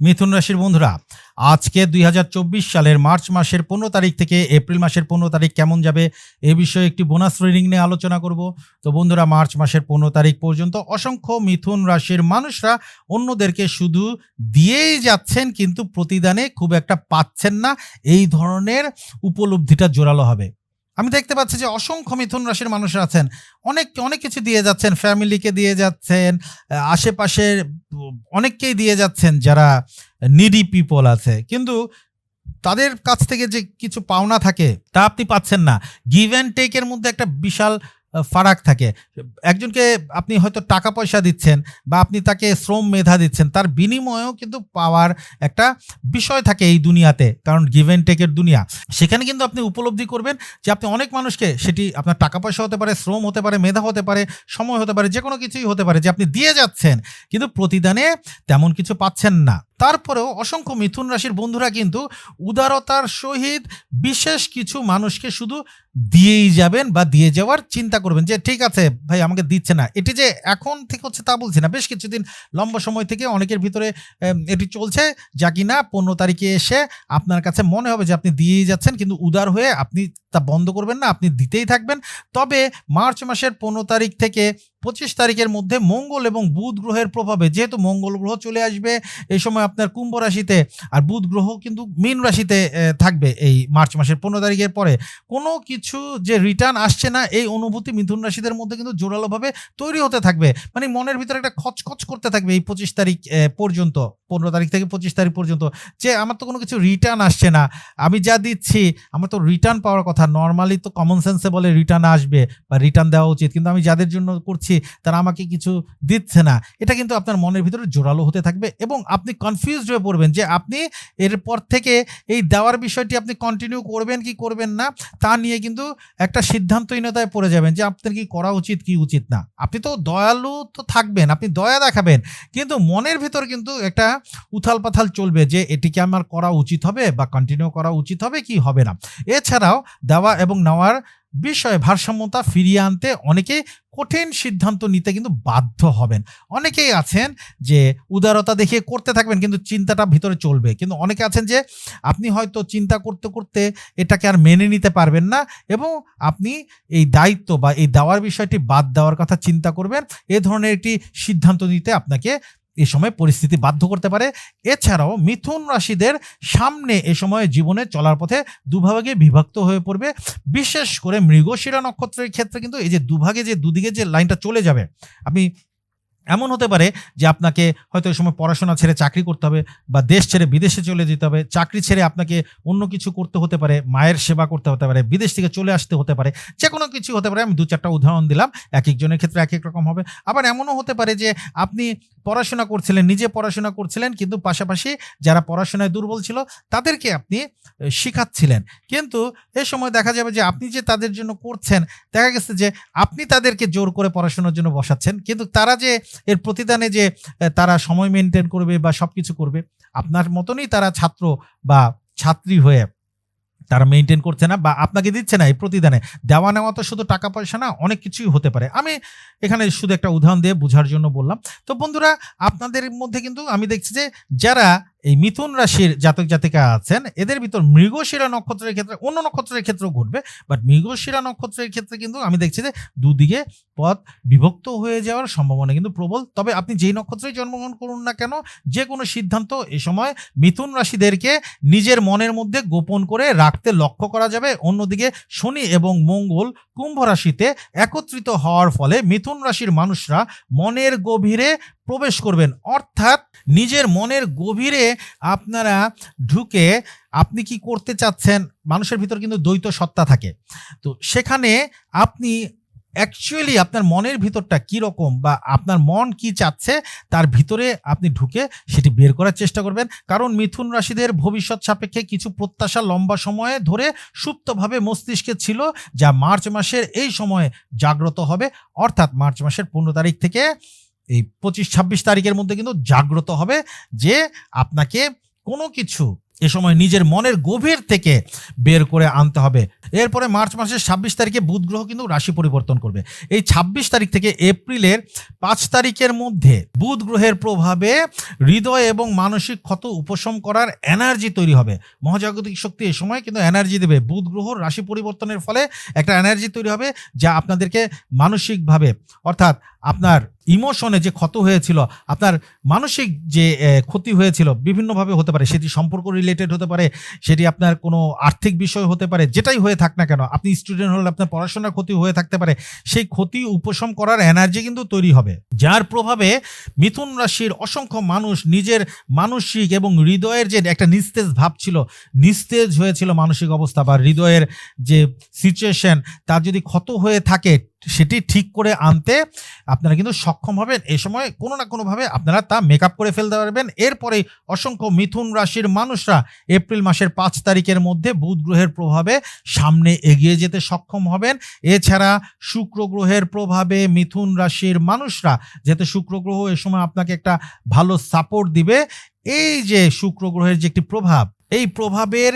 মিথুন রাশির বন্ধুরা, আজকে দুই হাজার চব্বিশ সালের মার্চ মাসের পনেরো তারিখ থেকে এপ্রিল মাসের পনেরো তারিখ কেমন যাবে এ বিষয়ে একটি বোনাস রিডিং নিয়ে আলোচনা করব। তো বন্ধুরা, মার্চ মাসের পনেরো তারিখ পর্যন্ত অসংখ্য মিথুন রাশির মানুষরা অন্যদেরকে শুধু দিয়েই যাচ্ছেন, কিন্তু প্রতিদানে খুব একটা পাচ্ছেন না। এই ধরনের উপলব্ধিটা জোরালো হবে। আমি দেখতে পাচ্ছি যে অসংখ্য মিথুন রাশির মানুষ আছেন। অনেক অনেক কিছু দিয়ে যাচ্ছেন, ফ্যামিলিকে দিয়ে যাচ্ছেন আশেপাশে আশেপাশের অনেককেই দিয়ে যাচ্ছেন যারা নিডি পিপল আছে। কিন্তু তাদের কাছ থেকে যে কিছু পাওনা থাকে, তা আপনি পাচ্ছেন না। গিভ অ্যান্ড টেকের মধ্যে একটা বিশাল ফারাক থাকে। একজনকে আপনি হয়তো টাকা পয়সা দিচ্ছেন বা আপনি তাকে শ্রম মেধা দিচ্ছেন, তার বিনিময়েও কিন্তু পাওয়ার একটা বিষয় থাকে এই দুনিয়াতে, কারণ গিভ অ্যান্ড টেকের দুনিয়া। সেখানে কিন্তু আপনি উপলব্ধি করবেন যে আপনি অনেক মানুষকে সেটি আপনার টাকা পয়সা হতে পারে, শ্রম হতে পারে, মেধা হতে পারে, সময় হতে পারে যে কোনো কিছুই হতে পারে, যে আপনি দিয়ে যাচ্ছেন, কিন্তু প্রতিদানে তেমন কিছু পাচ্ছেন না। তারপরেও অসংখ্য মিথুন রাশির বন্ধুরা কিন্তু উদারতার সহিত বিশেষ কিছু মানুষকে শুধু দিয়েই যাবেন বা দিয়ে যাওয়ার চিন্তা করবেন যে, ঠিক আছে ভাই, আমাকে দিচ্ছে না। এটি যে এখন থেকে হচ্ছে তা বলছি না। বেশ কিছুদিন লম্বা সময় থেকে অনেকের ভিতরে এটি চলছে যা কিনা পনেরো তারিখে এসে আপনার কাছে মনে হবে যে, আপনি দিয়েই যাচ্ছেন কিন্তু উদার হয়ে আপনি তা বন্ধ করবেন না, আপনি দিতেই থাকবেন। তবে মার্চ মাসের পনেরো তারিখ থেকে পঁচিশ তারিখের মধ্যে মঙ্গল এবং বুধ গ্রহের প্রভাবে যেহেতু মঙ্গল গ্রহ চলে আসবে, এই সময় আপনার কুম্ভ রাশিতে আর বুধ গ্রহ কিন্তু মীন রাশিতে থাকবে এই মার্চ মাসের পনেরো তারিখের পরে। কোনো কিছু যে রিটার্ন আসছে না, এই অনুভূতি মিথুন রাশিদের মধ্যে কিন্তু জোরালোভাবে তৈরি হতে থাকবে। মানে মনের ভিতরে একটা খচখচ করতে থাকবে এই পঁচিশ তারিখ পর্যন্ত, পনেরো তারিখ থেকে পঁচিশ তারিখ পর্যন্ত। যে আমার তো কোনো কিছু রিটার্ন আসছে না, আমি যা দিচ্ছি, আমার তো রিটার্ন পাওয়ার কথা। নর্মালি তো কমন সেন্সে বলে রিটার্ন আসবে বা রিটার্ন দেওয়া উচিত। কিন্তু আমি যাদের জন্য করছি তারা আমাকে কিছু দিচ্ছে না। এটা কিন্তু আপনার মনের ভিতরে জোরালো হতে থাকবে এবং আপনি কনফিউজড হয়ে পড়বেন যে আপনি এরপর থেকে এই দেওয়ার বিষয়টি আপনি কন্টিনিউ করবেন কি করবেন না, তা নিয়ে কিন্তু একটা সিদ্ধান্তহীনতায় পড়ে যাবেন যে আপনার কি করা উচিত, কি উচিত না। আপনি তো দয়ালু তো থাকবেন, আপনি দয়া দেখাবেন, কিন্তু মনের ভিতর কিন্তু একটা উথাল পাথাল চলবে যে এটিকে আমার করা উচিত হবে বা কন্টিনিউ করা উচিত হবে, কি হবে না। এছাড়াও দেওয়া এবং নেওয়ার বিষয়ে ভারসাম্যতা ফিরিয়ে আনতে অনেকে কঠিন সিদ্ধান্ত নিতে কিন্তু বাধ্য হবেন। অনেকেই আছেন যে উদারতা দেখিয়ে করতে থাকবেন কিন্তু চিন্তাটা ভিতরে চলবে। কিন্তু অনেকে আছেন যে আপনি হয়তো চিন্তা করতে করতে এটাকে আর মেনে নিতে পারবেন না এবং আপনি এই দায়িত্ব বা এই দেওয়ার বিষয়টি বাদ দেওয়ার কথা চিন্তা করবেন। এ ধরনের একটি সিদ্ধান্ত নিতে আপনাকে এ সময় পরিস্থিতি বাধ্য করতে পারে। এছাড়াও মিথুন রাশিদের সামনে এ সময় জীবনে চলার পথে দুভাগে বিভক্ত হয়ে পড়বে। বিশেষ করে মৃগশিরা নক্ষত্রের ক্ষেত্রে কিন্তু এই যে দুভাগে যে দুদিকে যে লাইনটা চলে যাবে, আপনি এমন হতে পারে যে আপনাকে হয়তো এই সময় পড়াশোনা ছেড়ে চাকরি করতে হবে বা দেশ ছেড়ে বিদেশে চলে যেতে হবে, চাকরি ছেড়ে আপনাকে অন্য কিছু করতে হতে পারে, মায়ের সেবা করতে হতে পারে, বিদেশ থেকে চলে আসতে হতে পারে যে কোনো কিছু হতে পারে। আমি দু চারটা উদাহরণ দিলাম এক একজনের ক্ষেত্রে এক এক রকম হবে। আবার এমনও হতে পারে যে আপনি পড়াশোনা করছিলেন, নিজে পড়াশোনা করছিলেন, কিন্তু পাশাপাশি যারা পড়াশোনায় দুর্বল ছিল, তাদেরকে আপনি শিখাচ্ছিলেন। কিন্তু এ সময় দেখা যাবে যে আপনি যে তাদের জন্য করছেন, দেখা গেছে যে আপনি তাদেরকে জোর করে পড়াশোনার জন্য বসাচ্ছেন, কিন্তু তারা যে এর প্রতিদানে যে তারা সময় মেনটেন করবে বা সব কিছু করবে, আপনার মতনই তারা ছাত্র বা ছাত্রী হয়ে তারা মেনটেন করছে না বা আপনাকে দিচ্ছে না এই প্রতিদানে। দেওয়া নেওয়া তো শুধু টাকা পয়সা না, অনেক কিছুই হতে পারে। আমি এখানে শুধু একটা উদাহরণ দিয়ে বোঝার জন্য বললাম। তো বন্ধুরা, আপনাদের মধ্যে কিন্তু আমি দেখছি যে যারা এই মিথুন রাশির জাতক জাতিকা আছেন, এদের ভিতর মৃগশিরা নক্ষত্রের ক্ষেত্রে অন্য নক্ষত্রের ক্ষেত্রেও ঘটবে বাট মৃগশিরা নক্ষত্রের ক্ষেত্রে কিন্তু আমি দেখছি যে দুদিকে পথ বিভক্ত হয়ে যাওয়ার সম্ভাবনা কিন্তু প্রবল। তবে আপনি যেই নক্ষত্রেই জন্মগ্রহণ করুন না কেন যে কোনো সিদ্ধান্ত এ সময় মিথুন রাশিদেরকে নিজের মনের মধ্যে গোপন করে রাখতে লক্ষ্য করা যাবে। অন্যদিকে শনি এবং মঙ্গল কুম্ভ রাশিতে একত্রিত হওয়ার ফলে মিথুন রাশির মানুষরা মনের গভীরে প্রবেশ করবেন। অর্থাৎ নিজের মনের গভীরে আপনারা ঢুকে আপনি কি করতে চাচ্ছেন? মানুষের ভিতর কিন্তু দ্বৈত সত্তা থাকে। তো সেখানে আপনি অ্যাকচুয়ালি আপনার মনের ভিতরটা কি রকম বা আপনার মন কি চাচ্ছে, তার ভিতরে আপনি ঢুকে সেটি বের করার চেষ্টা করবেন। কারণ মিথুন রাশিদের ভবিষ্যৎ সাপেক্ষে কিছু প্রত্যাশা লম্বা সময়ে ধরে সুপ্তভাবে মস্তিষ্কে ছিল, যা মার্চ মাসের এই সময়ে জাগ্রত হবে। অর্থাৎ মার্চ মাসের পনেরো তারিখ থেকে এই পঁচিশ, ছাব্বিশ তারিখের মধ্যে কিন্তু জাগ্রত হবে যে আপনাকে কোনো কিছু এ সময় নিজের মনের গভীর থেকে বের করে আনতে হবে। এরপরে মার্চ মাসের ছাব্বিশ তারিখে বুধ গ্রহ কিন্তু রাশি পরিবর্তন করবে। এই ছাব্বিশ তারিখ থেকে এপ্রিলের পাঁচ তারিখের মধ্যে বুধ গ্রহের প্রভাবে হৃদয় এবং মানসিক ক্ষত উপশম করার এনার্জি তৈরি হবে। মহাজাগতিক শক্তি এ সময় কিন্তু এনার্জি দেবে। বুধ গ্রহ রাশি পরিবর্তনের ফলে একটা এনার্জি তৈরি হবে যা আপনাদেরকে মানসিকভাবে অর্থাৎ আপনার ইমোশনে যে ক্ষত হয়েছিল, আপনার মানসিক যে ক্ষতি হয়েছিল বিভিন্নভাবে হতে পারে। সেটি সম্পর্ক রিলেটেড হতে পারে, সেটি আপনার কোনো আর্থিক বিষয় হতে পারে, যেটাই হয়ে থাক না কেন, আপনি স্টুডেন্ট হলে আপনার পড়াশোনার ক্ষতি হয়ে থাকতে পারে, সেই ক্ষতি উপশম করার এনার্জি কিন্তু তৈরি হবে। যার প্রভাবে মিথুন রাশির অসংখ্য মানুষ নিজের মানসিক এবং হৃদয়ের যে একটা নিস্তেজ ভাব ছিল, নিস্তেজ হয়েছিল মানসিক অবস্থা বা হৃদয়ের যে সিচুয়েশন তার যদি ক্ষত হয়ে থাকে সেটি ঠিক করে আনতে আপনারা কিন্তু সক্ষম হবেন। এই সময় কোনো না কোনোভাবে আপনারা তা মেকআপ করে ফেলতে পারবেন। এরপরে অসংখ্য মিথুন রাশির মানুষরা এপ্রিল মাসের পাঁচ তারিখের মধ্যে বুধ গ্রহের প্রভাবে সামনে এগিয়ে যেতে সক্ষম হবেন। এছাড়া শুক্র গ্রহের প্রভাবে মিথুন রাশির মানুষরা যেহেতু শুক্র গ্রহ এ সময় আপনাকে একটা ভালো সাপোর্ট দিবে। এই যে শুক্র গ্রহের যে একটি প্রভাব এই প্রভাবের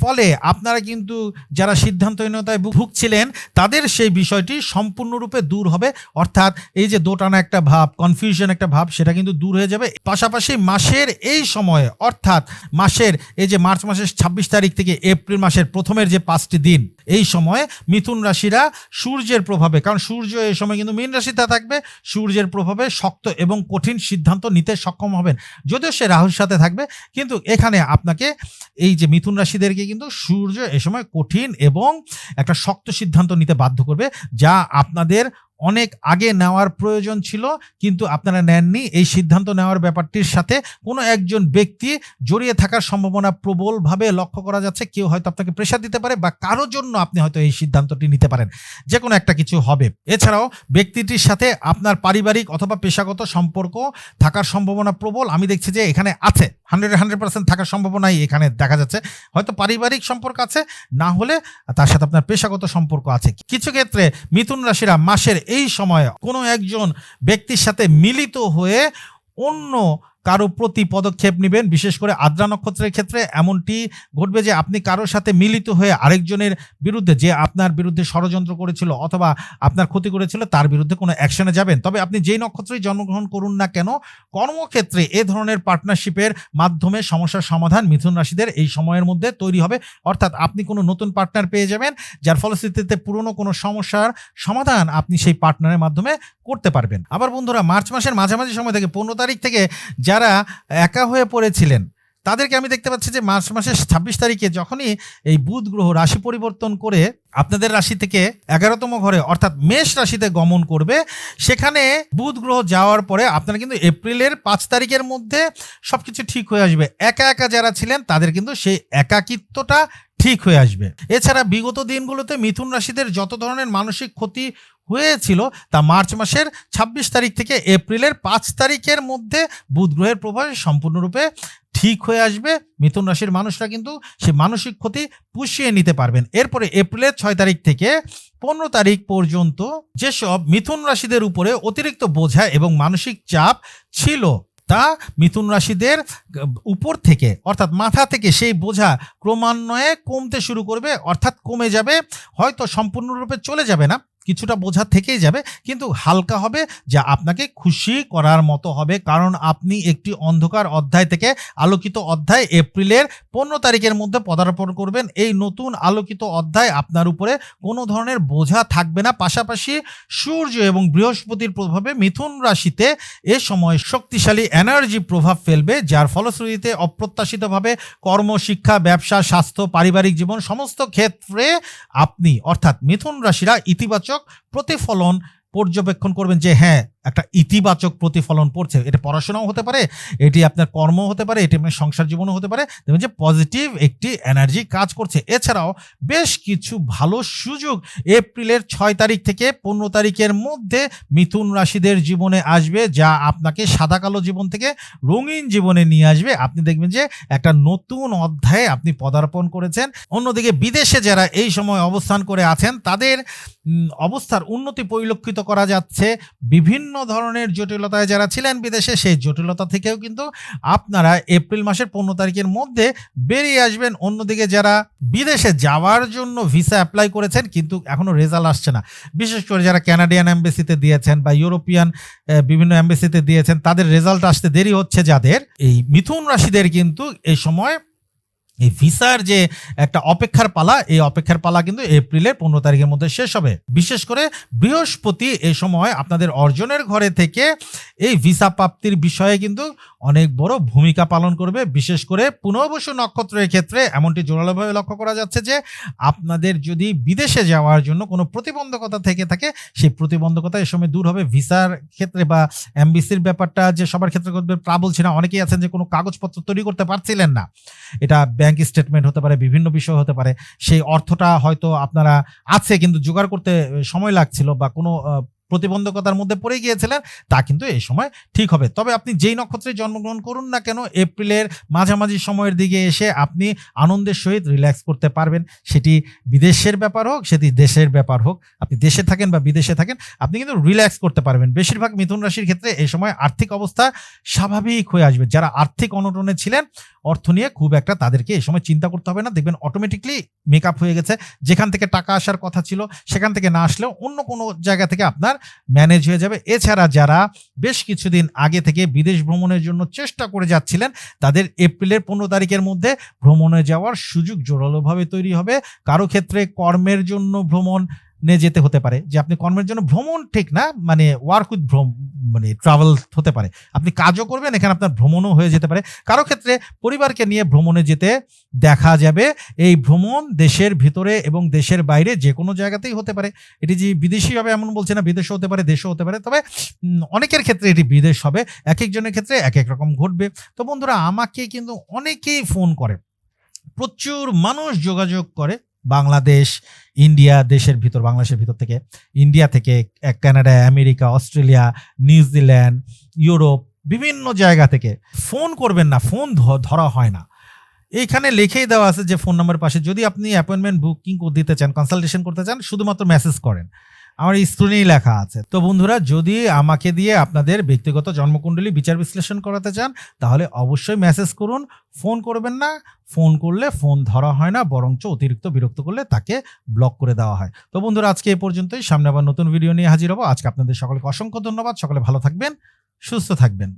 ফলে আপনারা কিন্তু যারা সিদ্ধান্তহীনতায় ভুগছিলেন, তাদের সেই বিষয়টি সম্পূর্ণরূপে দূর হবে। অর্থাৎ এই যে দোটানা একটা ভাব কনফিউশন একটা ভাব, সেটা কিন্তু দূর হয়ে যাবে। পাশাপাশি মাসের এই সময়ে, অর্থাৎ মাসের এই যে মার্চ মাসের ছাব্বিশ তারিখ থেকে এপ্রিল মাসের প্রথমের যে পাঁচটি দিন, এই সময়ে মিথুন রাশিরা সূর্যের প্রভাবে, কারণ সূর্য এই সময় কিন্তু মীন রাশিতে থাকবে, সূর্যের প্রভাবে শক্ত এবং কঠিন সিদ্ধান্ত নিতে সক্ষম হবেন। যদিও সে রাহুর সাথে থাকবে, কিন্তু এখানে আপনাকে এই যে মিথুন রাশিদেরকে কিন্তু সূর্য এ সময় কঠিন এবং একটা শক্ত সিদ্ধান্ত নিতে বাধ্য করবে, যা আপনাদের অনেক আগে নেওয়ার প্রয়োজন ছিল, কিন্তু আপনারা নেননি। এই সিদ্ধান্ত নেওয়ার ব্যাপারটির সাথে কোনো একজন ব্যক্তি জড়িয়ে থাকার সম্ভাবনা প্রবলভাবে লক্ষ্য করা যাচ্ছে। কেউ হয়তো আপনাকে প্রেশার দিতে পারে বা কারোর জন্য আপনি হয়তো এই সিদ্ধান্তটি নিতে পারেন। যে কোনো একটা কিছু হবে। এছাড়াও ব্যক্তিটির সাথে আপনার পারিবারিক অথবা পেশাগত সম্পর্ক থাকার সম্ভাবনা প্রবল। আমি দেখছি যে এখানে আছে। হান্ড্রেড হান্ড্রেড পার্সেন্ট থাকার সম্ভাবনাই এখানে দেখা যাচ্ছে। হয়তো পারিবারিক সম্পর্ক আছে, না হলে তার সাথে আপনার পেশাগত সম্পর্ক আছে। কিছু ক্ষেত্রে মিথুন রাশিরা মাসের এই সময় কোনো একজন ব্যক্তির সাথে মিলিত হয়ে অন্য কারও প্রতি পদক্ষেপ নেবেন, বিশেষ করে আদ্রা নক্ষত্রের ক্ষেত্রে এমনটি ঘটবে যে আপনি কারোর সাথে মিলিত হয়ে আরেকজনের বিরুদ্ধে, যে আপনার বিরুদ্ধে ষড়যন্ত্র করেছিল অথবা আপনার ক্ষতি করেছিল, তার বিরুদ্ধে কোনো অ্যাকশনে যাবেন। তবে আপনি যেই নক্ষত্রেই জন্মগ্রহণ করুন না কেন, কর্মক্ষেত্রে এ ধরনের পার্টনারশিপের মাধ্যমে সমস্যার সমাধান মিথুন রাশিদের এই সময়ের মধ্যে তৈরি হবে। অর্থাৎ আপনি কোনো নতুন পার্টনার পেয়ে যাবেন, যার ফলশ্রুতিতে পুরনো কোনো সমস্যার সমাধান আপনি সেই পার্টনারের মাধ্যমে করতে পারবেন। আবার বন্ধুরা, মার্চ মাসের মাঝামাঝি সময় থেকে পনেরো তারিখ থেকে যারা একা হয়ে পড়েছিলেন, তাদেরকে আমি দেখতে পাচ্ছি যে মার্চ মাসের ছাব্বিশ তারিখে যখনই এই বুধ গ্রহ রাশি পরিবর্তন করে আপনাদের রাশি থেকে এগারোতম ঘরে, অর্থাৎ মেষ রাশিতে গমন করবে, সেখানে বুধ গ্রহ যাওয়ার পরে আপনারা কিন্তু এপ্রিলের পাঁচ তারিখের মধ্যে সব কিছু ঠিক হয়ে আসবে। একা একা যারা ছিলেন, তাদের কিন্তু সেই একাকিত্বটা ঠিক হয়ে আসবে। এছাড়া বিগত দিনগুলোতে মিথুন রাশিদের যত ধরনের মানসিক ক্ষতি হয়েছিল, তা মার্চ মাসের ২৬ তারিখ থেকে এপ্রিলের পাঁচ তারিখের মধ্যে বুধ গ্রহের প্রভাবে সম্পূর্ণরূপে ঠিক হয়ে আসবে। মিথুন রাশির মানুষরা কিন্তু সে মানসিক ক্ষতি পুষিয়ে নিতে পারবেন। এরপরে এপ্রিলের ছয় তারিখ থেকে পনেরো তারিখ পর্যন্ত যেসব মিথুন রাশিদের উপরে অতিরিক্ত বোঝা এবং মানসিক চাপ ছিল তা মিথুন রাশিদের উপর থেকে, অর্থাৎ মাথা থেকে সেই বোঝা ক্রমান্বয়ে কমতে শুরু করবে, অর্থাৎ কমে যাবে, হয়তো সম্পূর্ণরূপে চলে যাবে না। কিছুটা বোঝা থেকেই যাবে, কিন্তু হালকা হবে যা আপনাকে খুশি করার মতো হবে। কারণ আপনি একটি অন্ধকার অধ্যায় থেকে আলোকিত অধ্যায় এপ্রিলের পনেরো তারিখের মধ্যে পদার্পণ করবেন। এই নতুন আলোকিত অধ্যায় আপনার উপরে কোনো ধরনের বোঝা থাকবে না। পাশাপাশি সূর্য এবং বৃহস্পতির প্রভাবে মিথুন রাশিতে এ সময় শক্তিশালী এনার্জি প্রভাব ফেলবে, যার ফলশ্রুতিতে অপ্রত্যাশিতভাবে কর্ম শিক্ষা ব্যবসা, স্বাস্থ্য, পারিবারিক জীবন, সমস্ত ক্ষেত্রে আপনি, অর্থাৎ মিথুন রাশিরা ইতিবাচক প্রতিফলন পর্যবেক্ষণ করবেন যে হ্যাঁ একটা ইতিবাচক প্রতিফলন পড়ছে। এটা পড়াশোনাও হতে পারে, এটি আপনার কর্ম হতে পারে, এটি আপনার সংসার জীবনও হতে পারে। দেখবেন যে পজিটিভ একটি এনার্জি কাজ করছে। এছাড়াও বেশ কিছু ভালো সুযোগ এপ্রিলের ছয় তারিখ থেকে পনেরো তারিখের মধ্যে মিথুন রাশিদের জীবনে আসবে, যা আপনাকে সাদা কালো জীবন থেকে রঙিন জীবনে নিয়ে আসবে। আপনি দেখবেন যে একটা নতুন অধ্যায়ে আপনি পদার্পণ করেছেন। অন্যদিকে বিদেশে যারা এই সময় অবস্থান করে আছেন, তাদের অবস্থার উন্নতি পরিলক্ষিত করা যাচ্ছে। বিভিন্ন ধরনের জটিলতায় যারা ছিলেন বিদেশে, সেই জটিলতা থেকেও কিন্তু আপনারা এপ্রিল মাসের পনেরো তারিখের মধ্যে বেরিয়ে আসবেন। অন্যদিকে যারা বিদেশে যাওয়ার জন্য ভিসা অ্যাপ্লাই করেছেন, কিন্তু এখনও রেজাল্ট আসছে না। বিশেষ করে যারা ক্যানাডিয়ান অ্যাম্বাসিতে দিয়েছেন বা ইউরোপিয়ান বিভিন্ন অ্যাম্বাসিতে দিয়েছেন, তাদের রেজাল্ট আসতে দেরি হচ্ছে যাদের। এই মিথুন রাশিদের কিন্তু এই সময় এই ভিসার যে একটা অপেক্ষার পালা, এই অপেক্ষার পালা কিন্তু এপ্রিলের পনেরো তারিখের মধ্যে শেষ হবে। বিশেষ করে বৃহস্পতি এ সময় আপনাদের অর্জনের ঘরে থেকে এই ভিসা প্রাপ্তির বিষয়ে কিন্তু অনেক বড় ভূমিকা পালন করবে। বিশেষ করে পুনর্বসু নক্ষত্রের ক্ষেত্রে এমনটি জোরালোভাবে লক্ষ্য করা যাচ্ছে যে, আপনাদের যদি বিদেশে যাওয়ার জন্য কোনো প্রতিবন্ধকতা থেকে থাকে, সেই প্রতিবন্ধকতা এ সময় দূর হবে। ভিসার ক্ষেত্রে বা এমবিসির ব্যাপারটা যে সবার ক্ষেত্রে করবে তা বলছি না। অনেকেই আছেন যে কোনো কাগজপত্র তৈরি করতে পারছিলেন না। এটা ব্যাংক স্টেটমেন্ট হতে পারে, বিভিন্ন বিষয় হতে পারে। সেই অর্থটা হয়তো আপনারা আছে, কিন্তু জোগাড় করতে সময় লাগছিল বা কোনো প্রতিবন্ধকতার মধ্যে পড়ে গিয়েছিলেন, তা কিন্তু এই সময় ঠিক হবে। তবে আপনি যেই নক্ষত্রে জন্মগ্রহণ করুন না কেন, এপ্রিলের মাঝামাঝি সময়ের দিকে এসে আপনি আনন্দের সহিত রিল্যাক্স করতে পারবেন। সেটি বিদেশের ব্যাপার হোক, সেটি দেশের ব্যাপার হোক। আপনি দেশে থাকেন বা বিদেশে থাকেন, আপনি কিন্তু রিল্যাক্স করতে পারবেন। বেশিরভাগ মিথুন রাশির ক্ষেত্রে এই সময় আর্থিক অবস্থা স্বাভাবিক হয়ে আসবে। যারা আর্থিক অনটনে ছিলেন, অর্থ নিয়ে খুব একটা তাদেরকে এই সময় চিন্তা করতে হবে না। দেখবেন অটোমেটিকলি মেকআপ হয়ে গেছে। যেখান থেকে টাকা আসার কথা ছিল, সেখান থেকে না আসলেও অন্য কোনো জায়গা থেকে আপনার ম্যানেজ হয়ে যাবে। এছাড়া যারা বেশ কিছুদিন আগে থেকে বিদেশ ভ্রমণের জন্য চেষ্টা করে যাচ্ছিলেন, তাদের এপ্রিলের পনেরো তারিখের মধ্যে ভ্রমণে যাওয়ার সুযোগ জোরালোভাবে তৈরি হবে। কারও ক্ষেত্রে কর্মের জন্য ভ্রমণ নে যেতে হতে পারে। যে আপনি কর্মের জন্য ভ্রমণ ঠিক না মানে ওয়ার্ক উইথ ভ্রম মানে ট্রাভেল হতে পারে। আপনি কাজও করবেন, এখানে আপনার ভ্রমণও হয়ে যেতে পারে। কারও ক্ষেত্রে পরিবারকে নিয়ে ভ্রমণে যেতে দেখা যাবে। এই ভ্রমণ দেশের ভিতরে এবং দেশের বাইরে যে কোনো জায়গাতেই হতে পারে। এটি যে বিদেশি হবে এমন বলছে না, বিদেশও হতে পারে, দেশও হতে পারে। তবে অনেকের ক্ষেত্রে এটি বিদেশ হবে। এক একজনের ক্ষেত্রে এক এক রকম ঘটবে। তো বন্ধুরা, আমাকে কিন্তু অনেকেই ফোন করে। প্রচুর মানুষ যোগাযোগ করে। বাংলাদেশ, ইন্ডিয়া, দেশের ভিতর, বাংলাদেশের ভিতর থেকে, ইন্ডিয়া থেকে Canada, America, Australia New Zealand Europe, বিভিন্ন জায়গা থেকে। ফোন করবেন না, ফোন ধরা হয় না। এইখানে লিখেই দেওয়া আছে যে ফোন নাম্বার পাশে যদি আপনি অ্যাপয়েন্টমেন্ট বুকিং দিতে চান, কনসালটেশন করতে চান, শুধুমাত্র মেসেজ করেন। আমার স্ক্রিনেই লেখা আছে। তো বন্ধুরা, যদি আমাকে দিয়ে আপনাদের ব্যক্তিগত জন্মকুণ্ডলী বিচার বিশ্লেষণ করাতে চান, তাহলে অবশ্যই মেসেজ করুন। ফোন করবেন না। ফোন করলে ফোন ধরা হয় না, বরঞ্চ অতিরিক্ত বিরক্ত করলে তাকে ব্লক করে দেওয়া হয়। তো বন্ধুরা, আজকে এ পর্যন্তই। সামনে আবার নতুন ভিডিও নিয়ে হাজির হব। আজকে আপনাদের সকলকে অসংখ্য ধন্যবাদ। সকলে ভালো থাকবেন, সুস্থ থাকবেন।